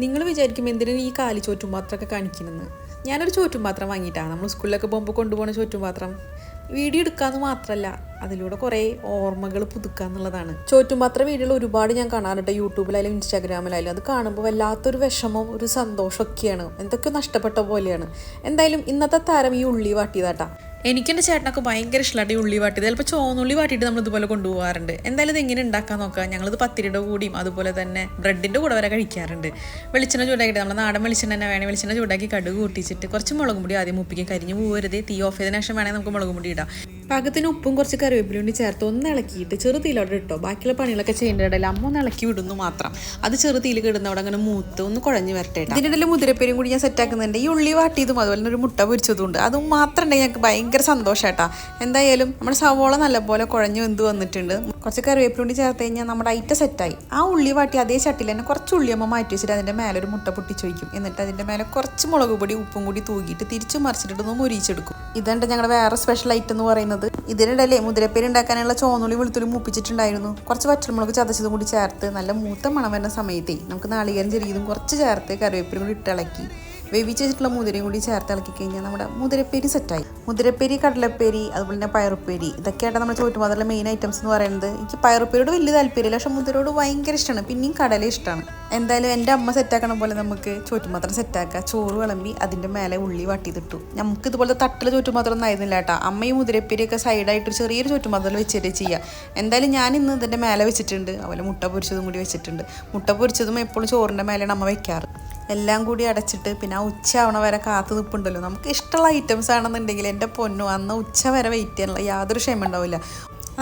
നിങ്ങൾ വിചാരിക്കും എന്തിനാണ് ഈ കാലി ചോറ്റുപാത്രമൊക്കെ കാണിക്കണമെന്ന് ഞാനൊരു ചോറ്റുപാത്രം വാങ്ങിയിട്ടാണ്. നമ്മൾ സ്കൂളിലൊക്കെ പോകുമ്പോൾ കൊണ്ടുപോകുന്ന ചോറ്റും ചോറ്റുപാത്രം. വീഡിയോ എടുക്കാമെന്ന് മാത്രമല്ല അതിലൂടെ കുറേ ഓർമ്മകൾ പുതുക്കുക എന്നുള്ളതാണ്. ചോറ്റുപാത്ര വീഡിയോകൾ ഒരുപാട് ഞാൻ കാണാറുണ്ട്. യൂട്യൂബിലായാലും ഇൻസ്റ്റാഗ്രാമിലായാലും അത് കാണുമ്പോൾ വല്ലാത്തൊരു വിഷമവും ഒരു സന്തോഷമൊക്കെയാണ്. എന്തൊക്കെ നഷ്ടപ്പെട്ട പോലെയാണ്. എന്തായാലും ഇന്നത്തെ താരം ഈ ഉള്ളി വാട്ടിയതാട്ടാ. എനിക്ക് എന്റെ ചേട്ടനൊക്കെ ഭയങ്കര ഇഷ്ടമായിട്ട് ഈ ഉള്ളി വാട്ടിയത്. ചിലപ്പോൾ ചോന്നുള്ളി വാട്ടിയിട്ട് നമ്മൾ ഇതുപോലെ കൊണ്ടുപോകാറുണ്ട്. എന്തായാലും ഇത് എങ്ങനെ ഉണ്ടാക്കാൻ നോക്കാം? ഞങ്ങളിത് പത്തിരിയുടെ കൂടിയും അതുപോലെ തന്നെ ബ്രെഡിന്റെ കൂടെ വരെ കഴിക്കാറുണ്ട്. വെളിച്ചെണ്ണ ചൂടാക്കിയിട്ട് നമ്മൾ നാടൻ വെളിച്ചെണ്ണ തന്നെ വേണേൽ വെളിച്ചെണ്ണ ചൂടാക്കി കടുക് കൂട്ടിച്ചിട്ട് കുറച്ച് മുളകും പൊടി ആദ്യം മുപ്പിക്കും. കരിഞ്ഞ് പോകരുത് തീ ഓഫ് ചെയ്തതിനു ശേഷം വേണമെങ്കിൽ നമുക്ക് മുളകും പൊടി ഇടാം. പാകത്തിന് ഉപ്പും കുറച്ച് കറിവേപ്പിലും കൂടി ചേർത്ത് ഒന്ന് ഇളക്കിയിട്ട് ചെറു തീയിലോട്ട് ഇട്ടോ. ബാക്കിയുള്ള പണികളൊക്കെ ചെയ്യേണ്ട ഇടയിൽ അമ്മ ഒന്ന് ഇളക്കി വിടുന്നു മാത്രം. അത് ചെറു തീയിൽ കിടന്ന് അവിടെ അങ്ങനെ മൂത്ത് ഒന്ന് കുഴഞ്ഞ് വരട്ടെ ട്ടോ. ഇതിന്റെ ഇടയിൽ മുതിരപ്പേരും കൂടി ഞാൻ സെറ്റാക്കുന്നുണ്ട് ഈ ഉള്ളി വാട്ടിയതും അതുപോലെ തന്നെ ഒരു മുട്ട പൊരിച്ചതുകൊണ്ട് അതും മാത്രം ഉണ്ടെങ്കിൽ ഞങ്ങൾക്ക് ഭയങ്കര സന്തോഷമായിട്ടാ എന്തായാലും നമ്മുടെ സവോള നല്ലപോലെ കുഴഞ്ഞ് വെന്ത് വന്നിട്ടുണ്ട്. കുറച്ച് കറിവേപ്പിലും കൂടി ചേർത്ത് കഴിഞ്ഞാൽ നമ്മുടെ ഐറ്റ സെറ്റായി ആ ഉള്ളി വാട്ടി അതേ ചട്ടിയിൽ തന്നെ കുറച്ച് ഉള്ളിയമ്മ മാറ്റി വെച്ചിട്ട് അതിന്റെ മേലെ ഒരു മുട്ട പൊട്ടിച്ചൊഴിക്കും. എന്നിട്ട് അതിന്റെ മേലെ കുറച്ച് മുളക് പൊടി ഉപ്പും കൂടി തൂക്കിയിട്ട് തിരിച്ചു മറിച്ചിട്ട് ഒന്ന് മുരിച്ചെടുക്കും ഇതുണ്ട് ഞങ്ങളുടെ വേറെ സ്പെഷ്യൽ ഐറ്റം എന്ന് പറയുന്നത്. ഇതിനിടയിലേ മുതിരപ്പേര് ഉണ്ടാക്കാനുള്ള ചോന്നുള്ളി വെളുത്തുള്ളി മൂപ്പിച്ചിട്ടുണ്ടായിരുന്നു. കുറച്ച് പച്ചമുളക് ചതച്ചതും കൂടി ചേർത്ത് നല്ല മൂത്ത മണം വരുന്ന സമയത്തേ നമുക്ക് നാളികേരം ചെറിയതും കുറച്ച് ചേർത്ത് കറിവേപ്പിലും കൂടി ഇട്ടിളക്കി വേവിച്ച് വെച്ചിട്ടുള്ള മുതിരയും കൂടി ചേർത്ത് ഇളക്കി കഴിഞ്ഞാൽ നമ്മുടെ മുതിരപ്പേരി സെറ്റായി മുതിരപ്പേരി കടലപ്പേരി അതുപോലെ തന്നെ പയറുപ്പേരി ഇതൊക്കെയായിട്ട് നമ്മുടെ ചോറ്റുമാതിരിലെ മെയിൻ ഐറ്റംസ് എന്ന് പറയുന്നത് എനിക്ക് പയറുപ്പേരിയോട് വലിയ താല്പര്യമില്ല. പക്ഷെ മുതിരോട് ഭയങ്കര ഇഷ്ടമാണ് പിന്നെയും കടല ഇഷ്ടമാണ് എന്തായാലും എന്റെ അമ്മ സെറ്റാക്കണ പോലെ നമുക്ക് ചോറ്റുമാത്രം സെറ്റാക്കുക ചോറ് വിളമ്പി അതിന്റെ മേലെ ഉള്ളി വട്ടിതിട്ടു നമുക്ക് ഇതുപോലത്തെ തട്ടിൽ ചോറ്റുമാത്രം ഒന്നും ആയിരുന്നില്ല കേട്ടോ. അമ്മയും മുതിരപ്പേരിയൊക്കെ സൈഡായിട്ട് ചെറിയൊരു ചോറ്റുമാത്രം വെച്ചിട്ട് ചെയ്യുക എന്തായാലും ഞാൻ ഇന്ന് ഇതിന്റെ മേലെ വെച്ചിട്ടുണ്ട്. അതുപോലെ മുട്ട പൊരിച്ചതും കൂടി വെച്ചിട്ടുണ്ട്. മുട്ട പൊരിച്ചതും എപ്പോഴും ചോറിന്റെ മേലെയാണ് അമ്മ വെക്കാറ്. എല്ലാം കൂടി അടച്ചിട്ട് പിന്നെ ആ ഉച്ച ആവണ വരെ കാത്തു നിൽപ്പുണ്ടല്ലോ നമുക്ക് ഇഷ്ടമുള്ള ഐറ്റംസ് ആണെന്നുണ്ടെങ്കിൽ എന്റെ പൊന്നു അന്ന് ഉച്ച വരെ വെയിറ്റ് ചെയ്യാനുള്ള യാതൊരു ക്ഷമ ഉണ്ടാവില്ല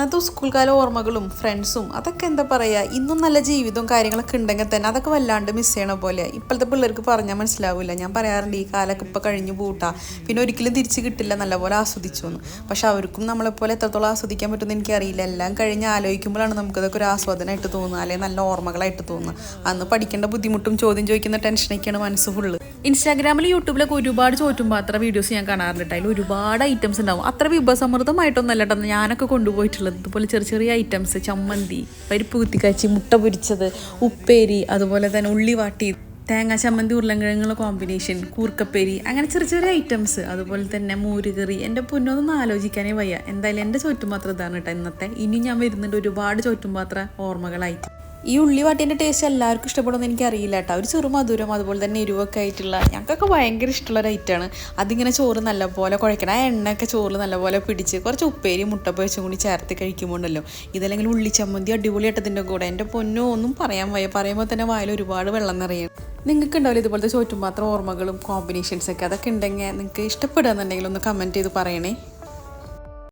അത് സ്കൂൾ കാല ഓർമ്മകളും ഫ്രണ്ട്സും അതൊക്കെ എന്താ പറയുക ഇന്നും നല്ല ജീവിതവും കാര്യങ്ങളൊക്കെ ഉണ്ടെങ്കിൽ തന്നെ അതൊക്കെ വല്ലാണ്ട് മിസ് ചെയ്യണ പോലെ. ഇപ്പോഴത്തെ പിള്ളേർക്ക് പറഞ്ഞാൽ മനസ്സിലാവില്ല ഞാൻ പറയാറുണ്ട് ഈ കാലൊക്കെ ഇപ്പോൾ കഴിഞ്ഞു പൂട്ടാ പിന്നെ ഒരിക്കലും തിരിച്ച് കിട്ടില്ല നല്ലപോലെ ആസ്വദിച്ചു എന്ന് പക്ഷെ അവർക്കും നമ്മളെപ്പോലെ എത്രത്തോളം ആസ്വദിക്കാൻ പറ്റുമെന്ന് എനിക്കറിയില്ല. എല്ലാം കഴിഞ്ഞ് ആലോചിക്കുമ്പോഴാണ് നമുക്കതൊക്കെ ഒരു ആസ്വാദനമായിട്ട് തോന്നുക അല്ലെങ്കിൽ നല്ല ഓർമ്മകളായിട്ട് തോന്നുക. അന്ന് പഠിക്കേണ്ട ബുദ്ധിമുട്ടും ചോദ്യം ചോദിക്കുന്ന ടെൻഷനൊക്കെയാണ് മനസ്സ് ഫുള്ള് ഇൻസ്റ്റാഗ്രാമിൽ യൂട്യൂബിലൊക്കെ ഒരുപാട് ചോറ്റുപാത്ര വീഡിയോസ് ഞാൻ കാണാറുണ്ട്. അതിൽ ഒരുപാട് ഐറ്റംസ് ഉണ്ടാവും. അത്ര വിഭവസമൃദ്ധമായിട്ടൊന്നല്ല കേട്ടോ ഞാനൊക്കെ കൊണ്ടുപോയിട്ടുള്ളത്. ഇതുപോലെ ചെറിയ ചെറിയ ഐറ്റംസ് ചമ്മന്തി പരിപ്പ് കുത്തിക്കാച്ചി മുട്ട പൊരിച്ചത് ഉപ്പേരി അതുപോലെ തന്നെ ഉള്ളി വാട്ടി തേങ്ങ ചമ്മന്തി ഉരുളൻകിഴങ്ങുള്ള കോമ്പിനേഷൻ കൂർക്കപ്പേരി അങ്ങനെ ചെറിയ ചെറിയ ഐറ്റംസ് അതുപോലെ തന്നെ മോരുകറി. എന്റെ പൊന്നൊന്നും ആലോചിക്കാനേ വയ്യ. എന്തായാലും എന്റെ ചോറ്റുപാത്രം ഇതാണ് കേട്ടോ ഇന്നത്തെ. ഇനി ഞാൻ വരുന്നുണ്ട് ഒരുപാട് ചോറ്റുപാത്ര ഓർമ്മകളായിട്ട്. ഈ ഉള്ളി വാട്ടിന്റെ ടേസ്റ്റ് എല്ലാവർക്കും ഇഷ്ടപ്പെടുമെന്ന് എനിക്കറിയില്ല കേട്ടോ. ഒരു ചെറു മധുരം അതുപോലെ തന്നെ എരിവൊക്കെ ആയിട്ടുള്ള ഞങ്ങൾക്കൊക്കെ ഭയങ്കര ഇഷ്ടമുള്ള ഒരു ഐറ്റമാണ് അതിങ്ങനെ ചോറ് നല്ലപോലെ കുഴക്കണം. ആ എണ്ണയൊക്കെ ചോറിൽ നല്ലപോലെ പിടിച്ച് കുറച്ച് ഉപ്പേരി മുട്ട പൊരിച്ചും കൂടി ചേർത്ത് കഴിക്കുമ്പോണ്ടല്ലോ. ഇതല്ലെങ്കിൽ ഉള്ളി ചമ്മന്തി അടിപൊളിയായിട്ടതിന്റെ കൂടെ. എന്റെ പൊന്നോ ഒന്നും പറയാൻ വയ്യ. പറയുമ്പോൾ തന്നെ വായിൽ ഒരുപാട് വെള്ളം നിറയും. നിങ്ങൾക്ക് ഉണ്ടാവില്ല ഇതുപോലത്തെ ചോറ്റും മാത്രം ഓർമ്മകളും കോമ്പിനേഷൻസൊക്കെ അതൊക്കെ ഉണ്ടെങ്കിൽ നിങ്ങൾക്ക് ഇഷ്ടപ്പെടുകയെന്നുണ്ടെങ്കിൽ ഒന്ന് കമന്റ് ചെയ്ത് പറയണേ.